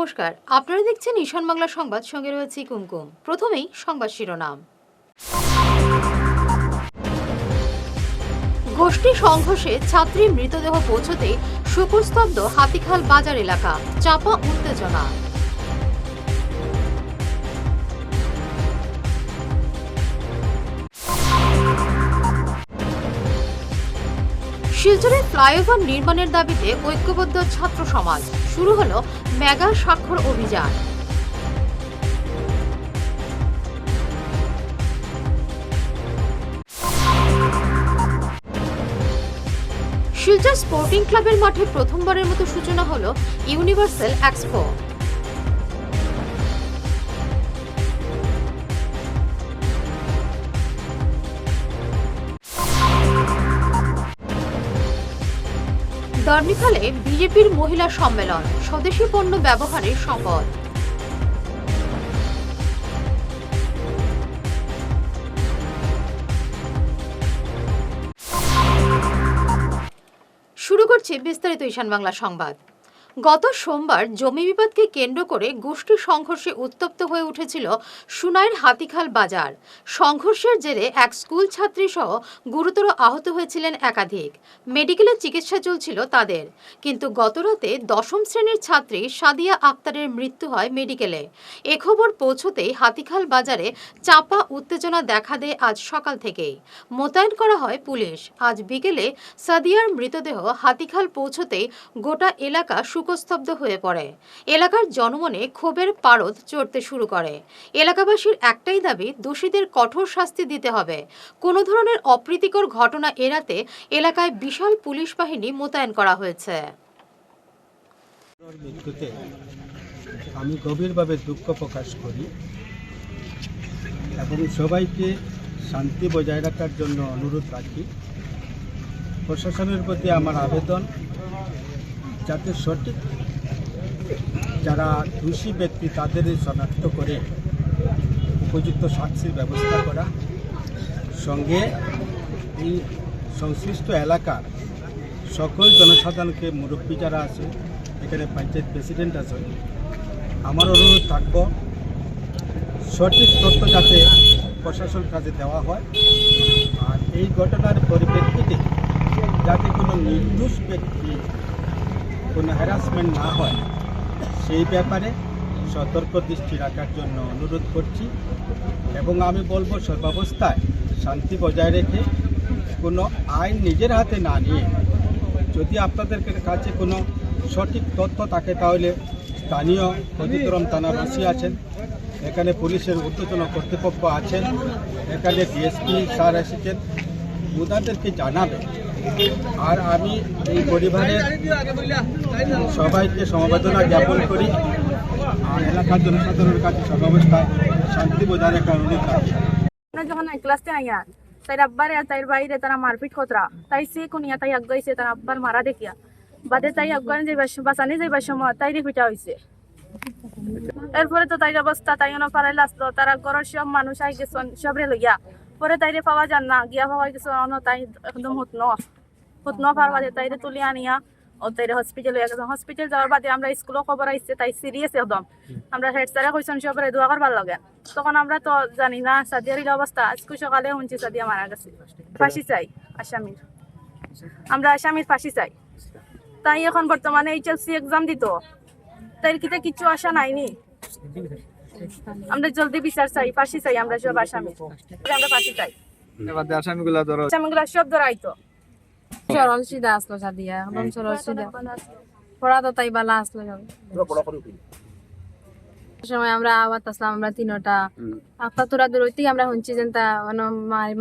নমস্কার। আপনারা দেখছেন ঈশান বাংলা সংবাদ, সঙ্গে রয়েছে কুমকুম। প্রথমেই সংবাদ শিরোনাম। গোষ্ঠী সংঘর্ষে ছাত্রী মৃতদেহ পৌঁছতে শোকস্তব্ধ হাতিখাল বাজার এলাকা। চাপা উত্তেজনা। শিলচরে ফ্লাইওভার নির্মাণের দাবিতে ঐক্যবদ্ধ ছাত্র সমাজ। শুরু হলো মেগা স্বাক্ষর অভিযান। শিলচর স্পোর্টিং ক্লাবের মাঠে প্রথমবারের মতো সূচনা হলো ইউনিভার্সাল এক্সপো। দর্মিখালে বিজেপির মহিলা সম্মেলন স্বদেশী পণ্য ব্যবহারের শপথ শুরু করছে বিস্তারিত ঈশান বাংলা সংবাদ। গত সোমবার জমি বিবাদকে কেন্দ্র করে গোষ্ঠী সংঘর্ষে উত্তপ্ত হয়ে উঠেছিল সুনাইর হাতিখাল বাজার। সংঘর্ষের জেরে এক স্কুল ছাত্রী সহ গুরুতর আহত হয়েছিলেন একাধিক। মেডিকেলে চিকিৎসা চলছিল তাদের। কিন্তু গতরাতে দশম শ্রেণির ছাত্রী সাদিয়া আক্তারের মৃত্যু হয় মেডিকেলে। এ খবর পৌঁছতেই হাতিখাল বাজারে চাপা উত্তেজনা দেখা দেয় আজ সকাল থেকেই। মোতায়েন করা হয় পুলিশ। আজ বিকেলে সাদিয়ার মৃতদেহ হাতিখাল পৌঁছতেই গোটা এলাকা শোকস্তব্ধ হয়ে পড়ে। এলাকার জনমনে ক্ষোভের পারদ চড়তে শুরু করে। এলাকাবাসীর একটাই দাবি, দোষীদের কঠোর শাস্তি দিতে হবে। কোনো ধরনের অপ্রীতিকর ঘটনা এড়াতে এলাকায় বিশাল পুলিশ বাহিনী মোতায়েন করা হয়েছে। আমি গভীরভাবে দুঃখ প্রকাশ করি এবং সবাইকে শান্তি বজায় রাখার জন্য অনুরোধ রাখি। প্রশাসনের প্রতি আমার আবেদন যাতে সঠিক যারা দোষী ব্যক্তি তাদের শনাক্ত করে উপযুক্ত শাস্তির ব্যবস্থা করা। সঙ্গে এই সংশ্লিষ্ট এলাকার সকল জনসাধারণকে মুরব্বী যারা আছে, এখানে পঞ্চায়েত প্রেসিডেন্ট আছে, আমার অনুরোধ থাকব সঠিক তথ্য যাতে প্রশাসন কাছে দেওয়া হয়। আর এই ঘটনার পরিপ্রেক্ষিতে যাতে কোনো নির্দোষ ব্যক্তি কোনো হ্যারাসমেন্ট না হয়, সেই ব্যাপারে সতর্ক দৃষ্টি রাখার জন্য অনুরোধ করছি এবং আমি বলব সর্বাবস্থায় শান্তি বজায় রেখে কোনো আইন নিজের হাতে না নিয়ে যদি আপনাদের কাছে কোনো সঠিক তথ্য থাকে তাহলে স্থানীয় ক্ষতিতরম থানার ওসি আছেন, এখানে পুলিশের ঊর্ধ্বতন কর্তৃপক্ষ আছেন, এখানে ডিএসপি স্যার এসেছেন, ওনাদেরকে জানাবে আর আমি এই পরিবারের সবাইকে সমবেদনা জ্ঞাপন করি। আর এলাকার জনসাধারণের কাছে সর্বাবস্থায় শান্তি রাখি আমরা যখন আইয়া তাই আব্বারে তাইর বাইরে তারা মারপিট খতরা তাই সে কোনিয়া তাই আগাইছে তার আব্বার মারা দেখিয়া। বাদে তাই আগান যাইবার বাঁচানি যাইবার সময় তাই পিটা হয়েছে এরপরে তো তাইর অবস্থা তাই অন পারাই আসলো। তারা ঘরের সব মানুষ আই গেছেন সবরে লইয়া। পরে তাইরে পাওয়া যান না। গিয়া পাওয়া গেছে, অন তাই একদম হুতন হুতন পাওয়ার বাদে তাইরে তুলি আনিয়া, ও তাইরে হসপিটাল হয়ে গেছে। হসপিটাল যাওয়ার বাদে আমরা স্কুলও খবর আইছে, তাই সিরিয়াস একদম। আমরা হেড স্যারে কইছেন সবরে দোয়া করবার লাগে। তখন আমরা তো জানি না সাদিয়ার অবস্থা। আজকে সকালে শুনছি সাদিয়া মারা গেছে। ফাঁসি চাই, আসামির। আমরা আসামির ফাঁসি চাই। তাই এখন বর্তমানে এইচএলসি এক্সাম দিত। তাই কিতে কিছু আশা নাইনি। আমরা জলদি বিচার চাই ফাঁসি চাই আমরা সব আসামি। আমরা ফাঁসি চাই। এবার আসামিগুলা ধরো। আসামিগুলা সব ধরাইতো সরল সিধা আসলো সাদিয়া একদম সরল সিধা পড়া তো তাই বালা আসলো। সময় আমরা আওয়াত আসলাম আমরা তিনটা। আফা তোরা দূরতেই আমরা শুনছি যে মানে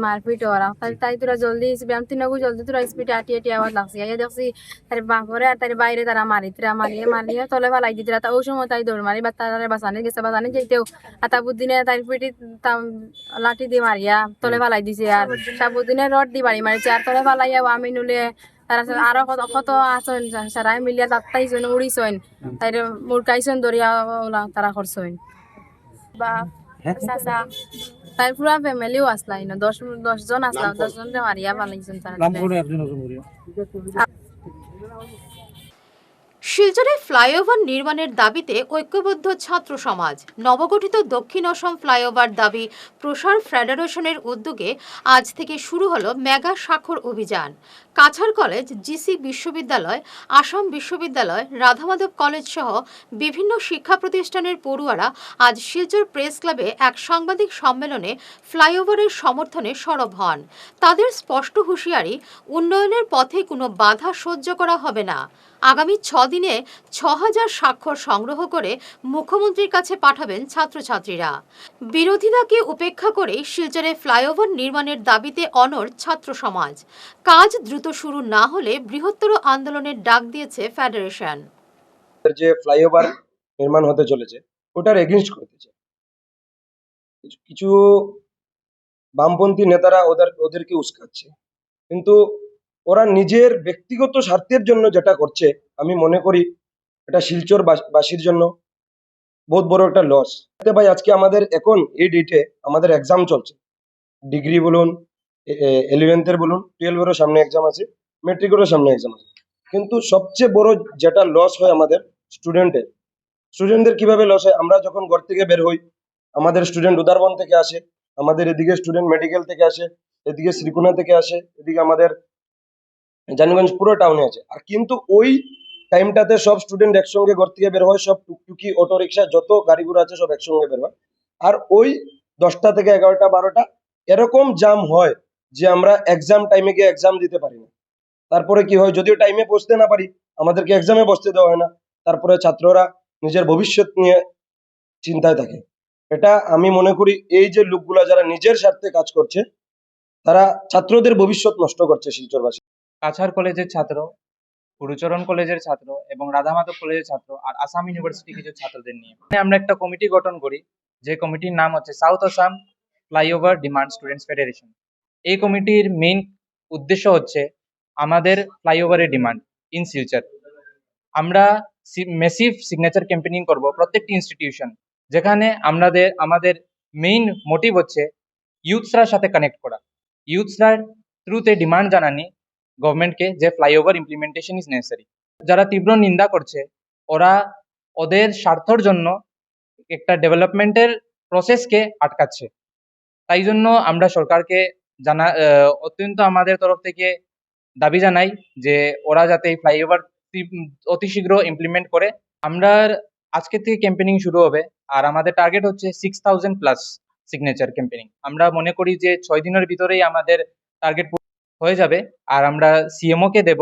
মারপিট ওরা তাই তোরা জলদি আমি তিনগু জলদি তোরা স্পিডে আটি আটি আওয়াজ লাগছে। এই দেখছি তার বাপরে আর তার বাইরে তারা মারি তারা মারিয়ে মারিয়ে তলে ফেলাই দিতে তা ওই সময় তাই দৌড় মারি বা তারা বাঁচানি গেছে বাঁচানি যেতেও আতাবুদ্দিনে তার পিটি লাঠি দিয়ে মারিয়া তলে ফেলাই দিছে আর। সাবুদ্দিনে রড দি বাড়ি মারিছে আর তলে ফেলাইয়া আমি নুলে তারা আরও কত কত আসন সারাই মিলিয়া তাত্তাইছেন উড়িছেন তাই মুরকাইছেন দরিয়া তারা করছেন বা চাচা তাই পুরা ফ্যামিলিও আসলাই না দশ দশ জন আসলাম দশ জন মারিয়া তারা শিলচরে ফ্লাইওভার নির্মাণের দাবিতে ঐক্যবদ্ধ ছাত্র সমাজ নবগঠিত দক্ষিণ অসম ফ্লাইওভার দাবি প্রসার ফেডারেশনের উদ্যোগে আজ থেকে শুরু হলো মেগা স্বাক্ষর অভিযান। কাছাড় কলেজ, জিসি বিশ্ববিদ্যালয়, আসাম বিশ্ববিদ্যালয়, রাধামাধব কলেজ সহ বিভিন্ন শিক্ষা প্রতিষ্ঠানের পড়ুয়ারা আজ শিলচর প্রেস ক্লাবে এক সাংবাদিক সম্মেলনে ফ্লাইওভারের সমর্থনে সরব হন। তাদের স্পষ্ট হুঁশিয়ারি, উন্নয়নের পথে কোনো বাধা সহ্য করা হবে না। আগামী ছ দিনে ছ হাজার স্বাক্ষর সংগ্রহ করে মুখ্যমন্ত্রীর কাছে পাঠাবেন ছাত্রছাত্রীরা। বিরোধিতাকে উপেক্ষা করে শিলচরে ফ্লাইওভার নির্মাণের দাবিতে অনর ছাত্র সমাজ কাজ দ্রুত শুরু না হলে বৃহত্তর আন্দোলনের ডাক দিয়েছে ফেডারেশন। যে ফ্লাইওভার নির্মাণ হতে চলেছে, ওটার এগেনস্ট করতে চায় কিছু- বামপন্থী নেতারা ওদের, ওদেরকে উস্কাচ্ছে। কিন্তু ওরা নিজের ব্যক্তিগত স্বার্থের জন্য যেটা করছে, আমি মনে করি এটা শিলচর বাস- বাসীর জন্য বহুত বড় একটা লস ভাই, আজকে আমাদের এখন এই ডেটে আমাদের এক্সাম চলছে। ডিগ্রি বলুন ইলেভেন্থের বলুন টুয়েলভেরও সামনে এক্সাম আছে মেট্রিকেরও সামনে এক্সাম আছে। কিন্তু সবচেয়ে বড় যেটা লস হয় আমাদের স্টুডেন্টের স্টুডেন্টদের কীভাবে লস হয়? আমরা যখন ঘর থেকে বের হই, আমাদের স্টুডেন্ট উদারবন থেকে আসে, আমাদের এদিকে স্টুডেন্ট মেডিকেল থেকে আসে, এদিকে শ্রীকুনা থেকে আসে, এদিকে আমাদের জানিগঞ্জ পুরো টাউনে আছে। আর কিন্তু ওই টাইমটাতে সব স্টুডেন্ট একসঙ্গে ঘর থেকে বের হয়, সব টুকটুকি অটো রিক্সা যত গাড়ি ঘোড়া আছে সব একসঙ্গে বের হয়। আর ওই দশটা থেকে এগারোটা, বারোটা এরকম জাম হয়। যে আমরা এক্সাম টাইমে গিয়ে এক্সাম দিতে পারি না। তারপরে কি হয়? যদিও টাইমে বসতে না পারি, আমাদেরকে এক্সামে বসতে দেওয়া হয় না। তারপরে ছাত্ররা নিজের ভবিষ্যৎ নিয়ে চিন্তায় থাকে। এটা আমি মনে করি এই যে লোকগুলা যারা নিজের স্বার্থে কাজ করছে, তারা ছাত্রদের ভবিষ্যৎ নষ্ট করছে শিলচরবাসী। কাছাড় কলেজের ছাত্র, গুরুচরণ কলেজের ছাত্র এবং রাধামাধব কলেজের ছাত্র আর আসাম ইউনিভার্সিটি কিছু ছাত্রদের নিয়ে। আমরা একটা কমিটি গঠন করি, যে কমিটির নাম হচ্ছে South Assam Flyover Demand Students Federation এই কমিটির মেইন উদ্দেশ্য হচ্ছে আমাদের ফ্লাইওভারের ডিমান্ড ইন ফিউচার আমরা মেসিভ সিগনেচার ক্যাম্পেনিং করব প্রত্যেকটি ইনস্টিটিউশন যেখানে আমাদের আমাদের মেইন মোটিভ হচ্ছে ইউথসরার সাথে কানেক্ট করা। ইউথসরার থ্রুতে ডিমান্ড জানানি গভর্নমেন্টকে যে ফ্লাইওভার ইমপ্লিমেন্টেশন ইজ নেসেসারি যারা তীব্র নিন্দা করছে, ওরা ওদের স্বার্থর জন্য একটা ডেভেলপমেন্টের প্রসেসকে আটকাচ্ছে। তাই জন্য আমরা সরকারকে জানা অত্যন্ত আমাদের তরফ থেকে দাবি জানাই যে ওরা যাতে এই ফ্লাইওভার অতি শীঘ্র ইমপ্লিমেন্ট করে। আমরা আজকে থেকে ক্যাম্পেনিং শুরু হবে আর আমাদের টার্গেট হচ্ছে six thousand plus signature campaigning আমরা মনে করি যে ছয় দিনের ভিতরেই আমাদের টার্গেট হয়ে যাবে আর আমরা সিএমও কে দেব।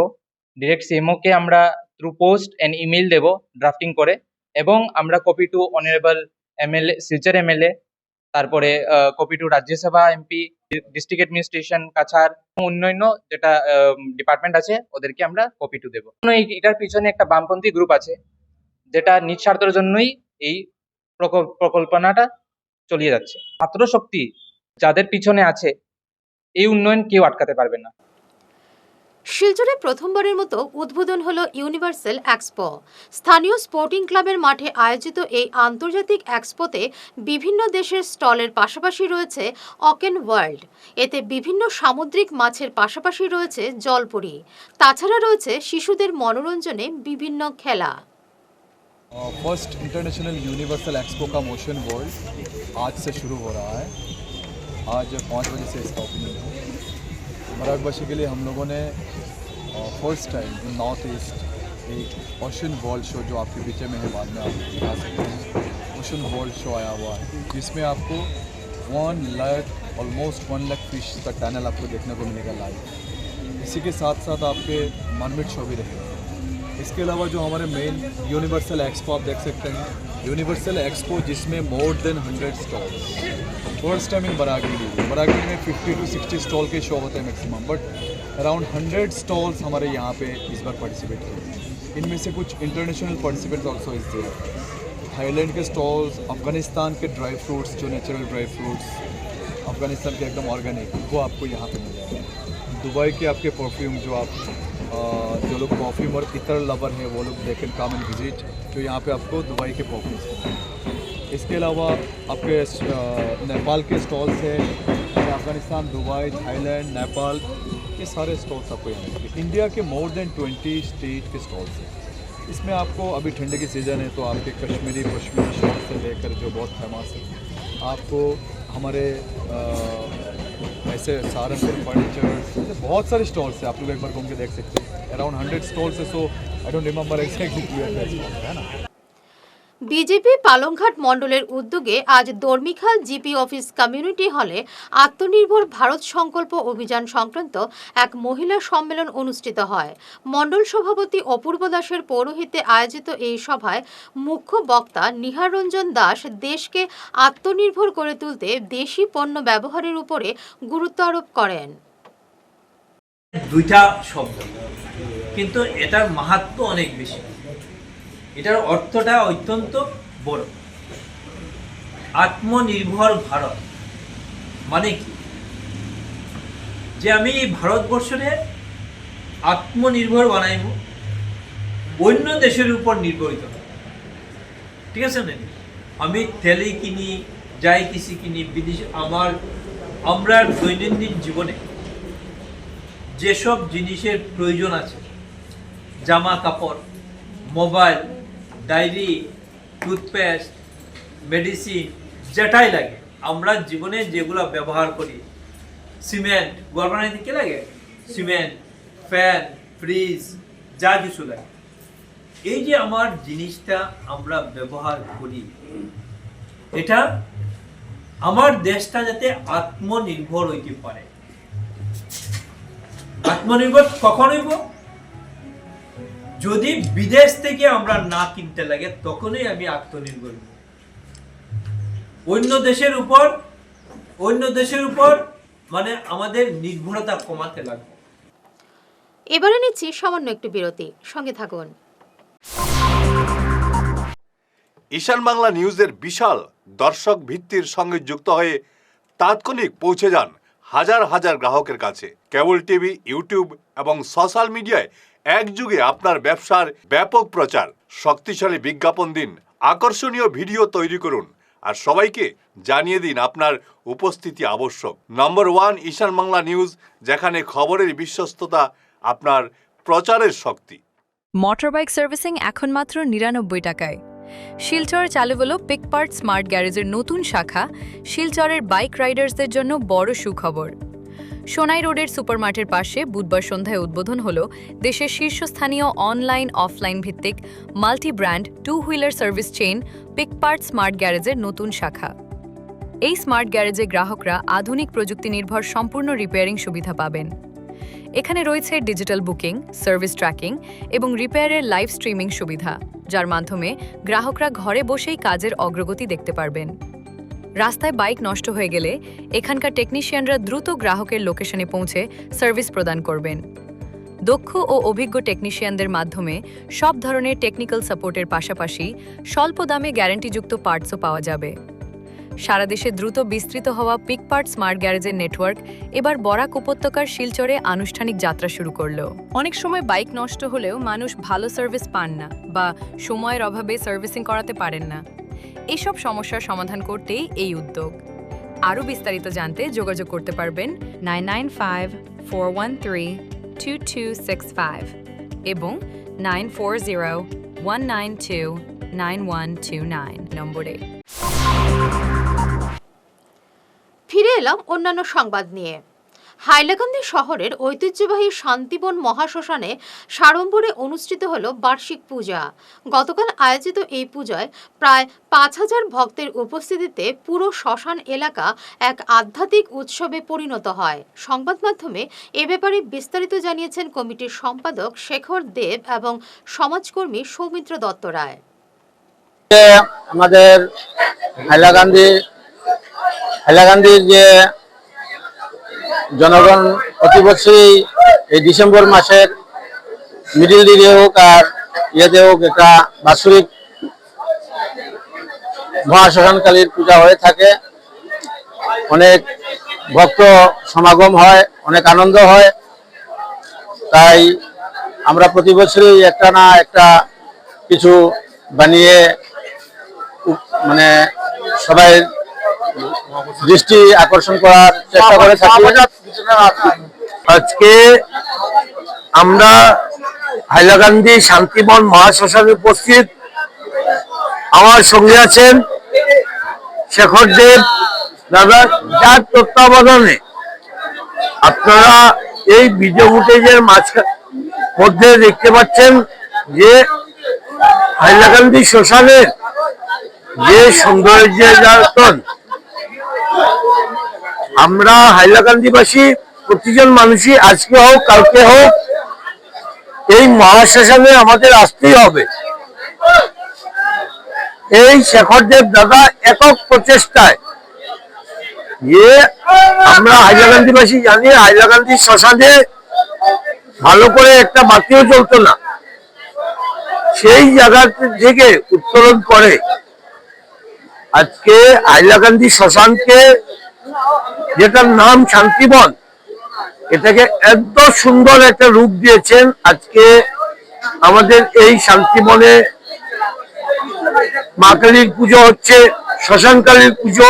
ডিরেক্ট সিএমও কে আমরা থ্রু পোস্ট অ্যান্ড ইমেল দেব ড্রাফটিং করে এবং আমরা copy to honourable MLA Silchar MLA তারপরে copy to Rajya Sabha, MP, district administration Cachar অন্যান্য যেটা ডিপার্টমেন্ট আছে, ওদেরকে আমরা কপিটু দেবো। এটার পিছনে একটা বামপন্থী গ্রুপ আছে, যেটা নিঃস্বার্থের জন্যই এই প্রকল্প প্রকল্পনাটা চলিয়ে যাচ্ছে। ছাত্রশক্তি যাদের পিছনে আছে, এই উন্নয়ন কেউ আটকাতে পারবে না। শিলচরে প্রথমবারের মতো উদ্বোধন হলো ইউনিভার্সাল এক্সপো স্থানীয় স্পোর্টিং ক্লাবের মাঠে আয়োজিত এই আন্তর্জাতিক এক্সপোতে বিভিন্ন দেশের স্টলের পাশাপাশি রয়েছে অকেন ওয়ার্ল্ড এতে বিভিন্ন সামুদ্রিক মাছের পাশাপাশি রয়েছে জলপরি তাছাড়া রয়েছে শিশুদের মনোরঞ্জনে বিভিন্ন খেলা फर्स्ट इंटरनेशनल यूनिवर्सल एक्सपो का मोशन वर्ल्ड आज से शुरू हो रहा है आज पाँच बजे से इसका ओपनिंग है मराठबाशी के लिए हम लोगों ने first time in north east एक ओशन वर्ल्ड शो जो आपके पीछे में है, बाद में आप दिखा सकते हैं। ओशन वर्ल्ड शो आया हुआ है, जिसमें आपको one lakh almost one lakh fish का टैनल आपको देखने को मिलेगा लाइव इसी के साथ साथ आपके मार्मिट शो भी रहेगा। इसके अलावा जो हमारे मेन यूनिवर्सल एक्सपो आप देख सकते हैं यूनिवर्सल एक्सपो जिसमें more than hundred stall first time in बरागीरी बरागीरी में 50 टू 60 स्टॉल के शो होते हैं maximum but around hundred stalls हमारे यहाँ पे इस बार पार्टिसिपेट किए इनमें से कुछ international participants also is there Thailand के स्टॉल्स अफ़गानिस्तान के ड्राई फ्रूट्स जो नेचुरल ड्राई फ्रूट्स अफ़गानिस्तान के एकदम ऑर्गेनिक वो आपको यहाँ पे मिल जाएगा। दुबई के आपके परफ्यूम जो आप जो लोग परफ्यूम और इतर लवर हैं वो लोग they can come and visit जो यहाँ पे आपको दुबई के परफ्यूम्स इसके अलावा आपके नेपाल के स्टॉल्स हैं अफ़गानिस्तान दुबई थाईलैंड नेपाल ये सारे स्टॉल्स आपको यहाँ मिलेंगे इंडिया के मोर देन ट्वेंटी स्टेट के स्टॉल्स हैं। इसमें आपको अभी ठंडे की सीज़न है तो आपके कश्मीरी पश्मीनी शॉल से लेकर जो बहुत फ़ेमस है आपको हमारे अ, ऐसे सहारनपुर फर्नीचर बहुत सारे स्टॉल्स हैं आप लोग एक बार घूम के देख सकते हैं। around 100 stalls or so. I don't remember exactly who had that stall. BJP Palanghat মণ্ডলের উদ্যোগে আজ দর্মিখাল জিপি অফিস কমিউনিটি হলে আত্মনির্ভর ভারত সংকল্প অভিযান সংক্রান্ত এক মহিলা সম্মেলন অনুষ্ঠিত হয় মণ্ডল সভাপতি অপূর্ব দাসের পৌরোহিত্যে আয়োজিত এই সভায় মুখ্য বক্তা নিহারঞ্জন দাস দেশকে আত্মনির্ভর করে তুলতে দেশি পণ্য ব্যবহারের উপরে গুরুত্ব আরোপ করেন দুইটা শব্দ। কিন্তু এটার মাহাত্ম অনেক বেশি। এটার অর্থটা অত্যন্ত বড়। আত্মনির্ভর ভারত। মানে কি? যে আমি ভারতবর্ষরে আত্মনির্ভর বানাইব, অন্য দেশের উপর নির্ভরিত। ঠিক আছে না আমি তেলে কিনি, যাই কিছু কিনি, বিদেশ আমার, আমরা দৈনন্দিন জীবনে যেসব জিনিসের প্রয়োজন আছে, জামা কাপড়, মোবাইল, ডায়েরি, টুথপেস্ট, মেডিসিন, যেটাই লাগে, আমরা জীবনে যেগুলো ব্যবহার করি, সিমেন্ট ঘর বানাইতে কি লাগে? সিমেন্ট, ফ্যান, ফ্রিজ, যা কিছু লাগে। এই যে আমার জিনিসটা আমরা ব্যবহার করি, এটা আমার দেশটা যাতে আত্মনির্ভর হইতে পারে। আত্মনির্ভর কখন হইব? যদি বিদেশ থেকে আমরা না কিনতে লাগে তখনই আমি আত্মনির্ভর অন্য দেশের উপর অন্য দেশের উপর মানে আমাদের নির্ভরতা কমাতে লাগবে। এবারে নিচ্ছি সামান্য একটু বিরতি। সঙ্গে থাকুন। ঈশান বাংলা নিউজের বিশাল দর্শক ভিত্তির সঙ্গে যুক্ত হয়ে তাৎক্ষণিক পৌঁছে যান হাজার হাজার গ্রাহকের কাছে। কেবল টিভি, ইউটিউব এবং সোশ্যাল মিডিয়ায় একযুগে আপনার ব্যবসার ব্যাপক প্রচার। শক্তিশালী বিজ্ঞাপন দিন, আকর্ষণীয় ভিডিও তৈরি করুন আর সবাইকে জানিয়ে দিন আপনার উপস্থিতি আবশ্যক। Number one Ishan Bangla news, যেখানে খবরের বিশ্বস্ততা আপনার প্রচারের শক্তি। মোটরবাইক সার্ভিসিং এখন মাত্র নিরানব্বই টাকায়। শিলচর চালু হলো পিকপার্ট স্মার্ট গ্যারেজের নতুন শাখা। শিলচরের বাইক রাইডার্সদের জন্য বড় সুখবর। সোনাই রোডের সুপারমার্টের পাশে বুধবার সন্ধ্যায় উদ্বোধন হল দেশের শীর্ষস্থানীয় অনলাইন, অফলাইন ভিত্তিক multi brand two wheeler service chain Pickpart smart গ্যারেজের নতুন শাখা। এই স্মার্ট গ্যারেজে গ্রাহকরা আধুনিক প্রযুক্তি নির্ভর সম্পূর্ণ রিপেয়ারিং সুবিধা পাবেন। এখানে রয়েছে ডিজিটাল বুকিং, সার্ভিস ট্র্যাকিং এবং রিপেয়ারের লাইভ স্ট্রিমিং সুবিধা, যার মাধ্যমে গ্রাহকরা ঘরে বসেই কাজের অগ্রগতি দেখতে পারবেন। রাস্তায় বাইক নষ্ট হয়ে গেলে এখানকার টেকনিশিয়ানরা দ্রুত গ্রাহকের লোকেশনে পৌঁছে সার্ভিস প্রদান করবেন। দক্ষ ও অভিজ্ঞ টেকনিশিয়ানদের মাধ্যমে সব ধরনের টেকনিক্যাল সাপোর্টের পাশাপাশি স্বল্প দামে গ্যারান্টিযুক্ত পার্টসও পাওয়া যাবে। সারা দেশে দ্রুত বিস্তৃত হওয়া পিকপার্ট স্মার্ট গ্যারেজের নেটওয়ার্ক এবার বরাক উপত্যকার শিলচরে আনুষ্ঠানিক যাত্রা শুরু করল। অনেক সময় বাইক নষ্ট হলেও মানুষ ভালো সার্ভিস পান না বা সময়ের অভাবে সার্ভিসিং করাতে পারেন না। এসব সমস্যার সমাধান করতেই এই উদ্যোগ। আরও বিস্তারিত জানতে যোগাযোগ করতে পারবেন nine nine five, four one three, two two six five এবং nine four zero, one nine two nine one two nine নম্বরে। ফিরে এলাম অন্যান্য সংবাদ নিয়ে। হাইলাকান্দি শহরের ঐতিহ্যবাহী শান্তিবন মহাশ্মশানে সাড়ম্বরে অনুষ্ঠিত হল বার্ষিক পূজা। গতকাল আয়োজিত এই পূজায় প্রায় পাঁচ হাজার ভক্তের উপস্থিতিতে পুরো শ্মশান এলাকা এক আধ্যাত্মিক উৎসবে পরিণত হয়। সংবাদ মাধ্যমে এ ব্যাপারে বিস্তারিত জানিয়েছেন কমিটির সম্পাদক শেখর দেব এবং সমাজকর্মী সৌমিত্র দত্ত রায়। আমাদের হাইলাকান্দি, হাইলাকান্দির যে জনগণ প্রতি বছরই এই ডিসেম্বর মাসের মিডিল দিকে হোক আর ইয়েতে হোক একটা বাৎসরিক মহাশ্মশানকালীর পূজা হয়ে থাকে। অনেক ভক্ত সমাগম হয়, অনেক আনন্দ হয়। তাই আমরা প্রতি বছরই একটা না একটা কিছু বানিয়ে মানে সবাই দৃষ্টি আকর্ষণ করার চেষ্টা করে থাকি। আজকে আমরা হাইলাকান্দি শান্তিবন মহাশ্মশানে উপস্থিত। আমার সঙ্গে আছেন শেখর দেব দাদা, যার তত্ত্বাবধানে আপনারা এই ভিডিও ফুটেজের মধ্যে দেখতে পাচ্ছেন যে হাইলাকান্দি শ্মশানের যে সৌন্দর্যায়তন আমরা হাইলাকান্দিবাসী প্রতিজন মানুষই আজকে হোক, কালকে হোক, এই মহাশ্মশানে আমাদের আসতেই হবে। এই শেখরদেব দাদা একক প্রচেষ্টায়। যে আমরা হাইলাকান্দিবাসী জানি, হাইলাকান্দি শ্মশানে ভালো করে একটা বাতিও চলতো না। সেই জায়গা থেকে উত্তোলন করে। আজকে হাইলাকান্দি শ্মশানকে যেটার নাম শান্তিবন, এটাকে এত সুন্দর একটা রূপ দিয়েছেন আজকে আমাদের এই শান্তিবনে। মা কালীর পুজো হচ্ছে, শ্মশান কালীর পুজো।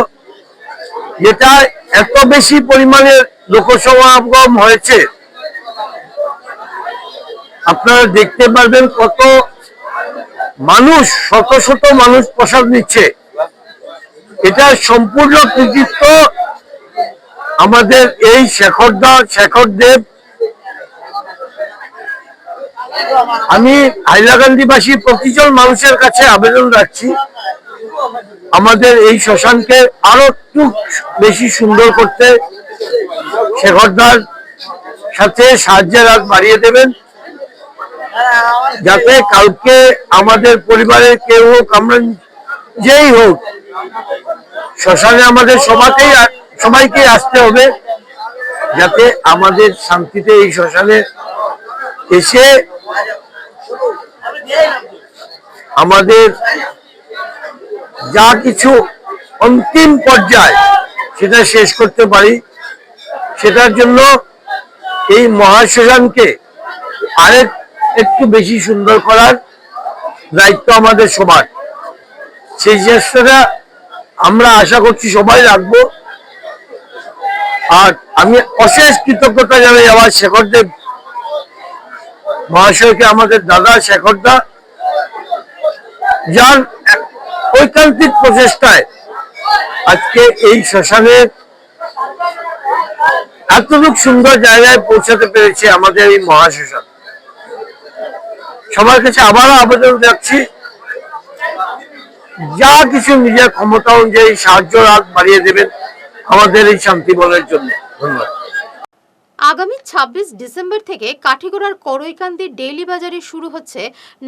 যেটা এত বেশি পরিমাণে লোকসমাগম হয়েছে। আপনারা দেখতে পারবেন কত মানুষ, শত শত মানুষ প্রসাদ নিচ্ছে। এটা সম্পূর্ণ কৃতিত্ব আমাদের এই শেখরদা শেখর দেব। আমি হাইলাকান্দিবাসী প্রতিজন মানুষের কাছে আবেদন রাখছি, আমাদের এই শ্মশানকে আরও একটু বেশি সুন্দর করতে শেখরদার সাথে সাহায্যের হাত বাড়িয়ে দেবেন, যাতে কালকে আমাদের পরিবারের কেউ হোক, আমরা যেই হোক, শ্মশানে আমাদের সবাইকেই সবাইকে আসতে হবে যাতে আমাদের শান্তিতে এই শ্মশানে এসে আমাদের যা কিছু অন্তিম পর্যায় সেটা শেষ করতে পারি। সেটার জন্য এই মহাশ্মশানকে আরেক একটু বেশি সুন্দর করার দায়িত্ব আমাদের সবার। সেই চেষ্টাটা আমরা আশা করছি সবাই রাখব। আর আমি অশেষ কৃতজ্ঞতা জানাই আমার শেখরদেব মহাশয়কে, আমাদের দাদা শেখরদা যার ঐকান্তিক প্রচেষ্টায় আজকে এই শ্মশানের এতটুক সুন্দর জায়গায় পৌঁছাতে পেরেছে আমাদের এই মহাশ্মশান। সবার কাছে আবারও আবেদন রাখছি যা কিছু নিজের ক্ষমতা অনুযায়ী সাহায্য হাত বাড়িয়ে দেবেন। আমাদের এই শান্তি বনের জন্য। ধন্যবাদ। আগামী ২৬ ডিসেম্বর থেকে কাঠিগড়ার করৈকান্দি ডেইলি বাজারে শুরু হচ্ছে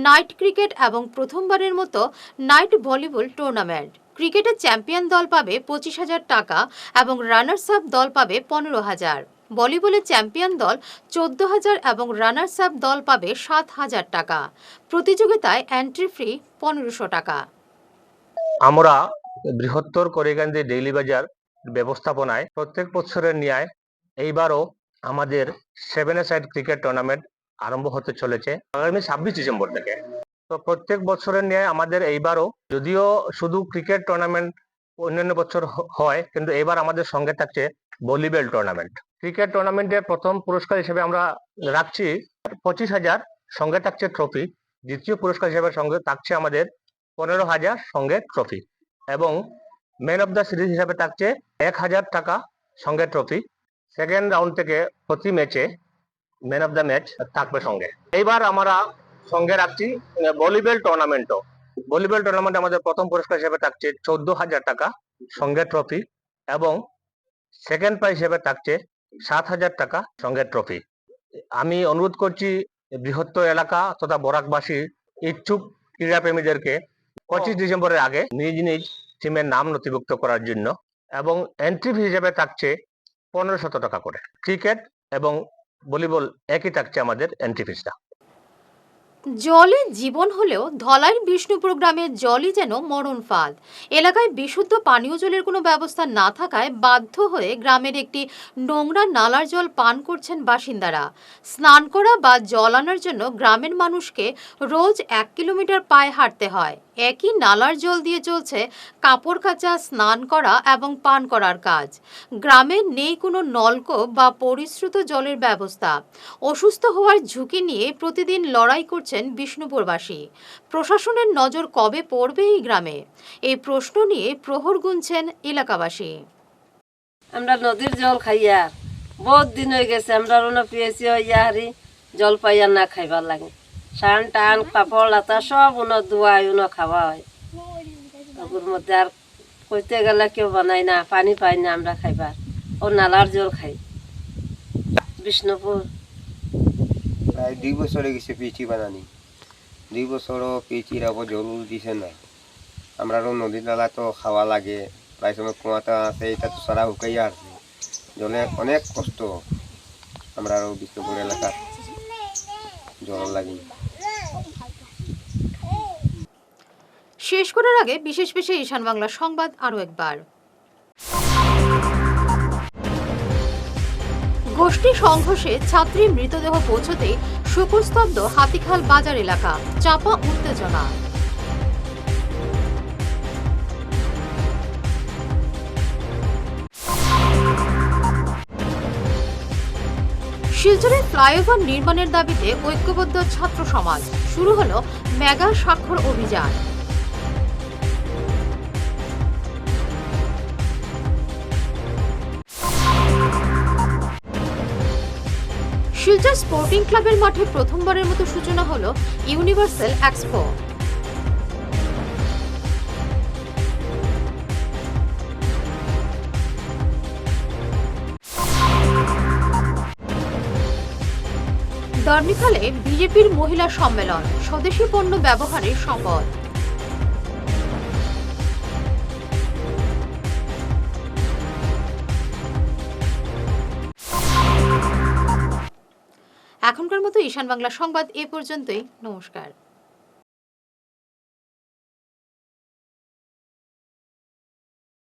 নাইট ক্রিকেট এবং প্রথমবারের মতো নাইট ভলিবল টুর্নামেন্ট। ক্রিকেটে চ্যাম্পিয়ন দল পাবে পঁচিশ হাজার টাকা এবং রানার্স আপ দল পাবে পনেরো হাজার। ভলিবলে চ্যাম্পিয়ন দল চোদ্দ হাজার এবং রানার্স আপ দল পাবে সাত হাজার টাকা। প্রতিযোগিতায় এন্ট্রি ফ্রি পনেরোশো টাকা। আমরা বৃহত্তর করিগান্ধী ডেইলি বাজার ব্যবস্থাপনায় প্রত্যেক বছরের ন্যায় এইবারও আমাদের seven a side cricket tournament আরম্ভ হতে চলেছে আগামী ছাব্বিশ ডিসেম্বর থেকে। তো প্রত্যেক বছরের ন্যায় আমাদের এইবারও যদিও শুধু ক্রিকেট টুর্নামেন্ট অন্যান্য বছর হয়, কিন্তু এবার আমাদের সঙ্গে থাকছে ভলিবল টুর্নামেন্ট ক্রিকেট টুর্নামেন্টের প্রথম পুরস্কার হিসেবে আমরা রাখছি পঁচিশ হাজার সঙ্গে থাকছে ট্রফি দ্বিতীয় পুরস্কার হিসেবে সঙ্গে থাকছে আমাদের পনেরো হাজার সঙ্গে ট্রফি এবং ম্যান অফ দ্য সিরিজ হিসাবে থাকছে এক হাজার টাকা সঙ্গে ট্রফি সেকেন্ড রাউন্ড থেকে প্রতি ম্যাচে ম্যান অফ দ্য ম্যাচ থাকবে সঙ্গে। এইবার আমরা সঙ্গে রাখছি ভলিবল টুর্নামেন্টও ভলিবল টুর্নামেন্ট আমাদের প্রথম পুরস্কার হিসেবে থাকছে চোদ্দ হাজার টাকা সঙ্গে ট্রফি এবং সেকেন্ড প্রাইজ হিসেবে থাকছে সাত হাজার টাকা সঙ্গে ট্রফি আমি অনুরোধ করছি বৃহত্তর এলাকা তথা বরাকবাসী, ইচ্ছুক ক্রীড়াপ্রেমীদেরকে পঁচিশ ডিসেম্বরের আগে নিজ নিজ টিমের নাম নথিভুক্ত করার জন্য এবং এন্ট্রি ফি হিসেবে থাকছে পনেরো শত টাকা করে। ক্রিকেট এবং ভলিবল একই থাকছে আমাদের এন্ট্রি ফিসটা জলে জীবন হলেও ধলাইয়ের বিষ্ণুপুর গ্রামের জলই যেন মরণ ফাঁদ। এলাকায় বিশুদ্ধ পানীয় জলের কোনো ব্যবস্থা না থাকায় বাধ্য হয়ে গ্রামের একটি নোংরা নালার জল পান করছেন বাসিন্দারা। স্নান করা বা জল আনার জন্য গ্রামের মানুষকে রোজ এক কিলোমিটার পায়ে হাঁটতে হয়। একই নালার জল দিয়ে চলছে কাপড় কাচা স্নান করা এবং পান করার কাজ। গ্রামে নেই কোনো নলকূপ বা পরিশ্রুত জলের ব্যবস্থা। অসুস্থ হওয়ার ঝুঁকি নিয়ে প্রতিদিন লড়াই করছেন বিষ্ণুপুরবাসী। প্রশাসনের নজর কবে পড়বে এই গ্রামে? এই প্রশ্ন নিয়ে প্রহর গুনছেন এলাকাবাসী। আমরা নদীর জল খাইয়া, বহুত দিন হয়ে গেছে, আমরা পিয়েছি হইয়া হারি জল পাইয়া না খাইবার লাগে। সান টান কাপড় লাতা, সব উনো ধোয়াই উনো খাওয়া হয় ওগুর মধ্যে আর কইতে গেলে কেউ বানাই না, পানি পাই না আমরা খাইবার। ও নালার জল খাই। বিষ্ণুপুর। প্রায় দুই বছরে গেছে পিচি বানানি। দুই বছরও পিচির আবার জল দিছে না। আমরা নদী নালা তো খাওয়া লাগে। প্রায় সময় কুয়াটা আছে, এটা তো সারা শুকাইয়া আছে জলে অনেক কষ্ট। আমরা আরও বিষ্ণুপুর এলাকার শেষ করার আগে বিশেষ বিশেষ ঈশান বাংলা সংবাদ আরও একবার। গোষ্ঠী সংঘর্ষে ছাত্রী মৃতদেহ পৌঁছতেই শোকস্তব্ধ হাতিখাল বাজার এলাকা, চাপা উত্তেজনা। শিলচরে ফ্লাইওভার নির্মাণের দাবিতে ঐক্যবদ্ধ ছাত্র সমাজ। শুরু হলো মেগা স্বাক্ষর অভিযান। শিলচর স্পোর্টিং ক্লাবের মাঠে প্রথমবারের মতো সূচনা হলো ইউনিভার্সাল এক্সপো। দর্মিখালে বিজেপির মহিলা সম্মেলন, স্বদেশি পণ্য ব্যবহারের শপথ এখনকার মতো ঈশান বাংলা সংবাদ এ পর্যন্তই। নমস্কার।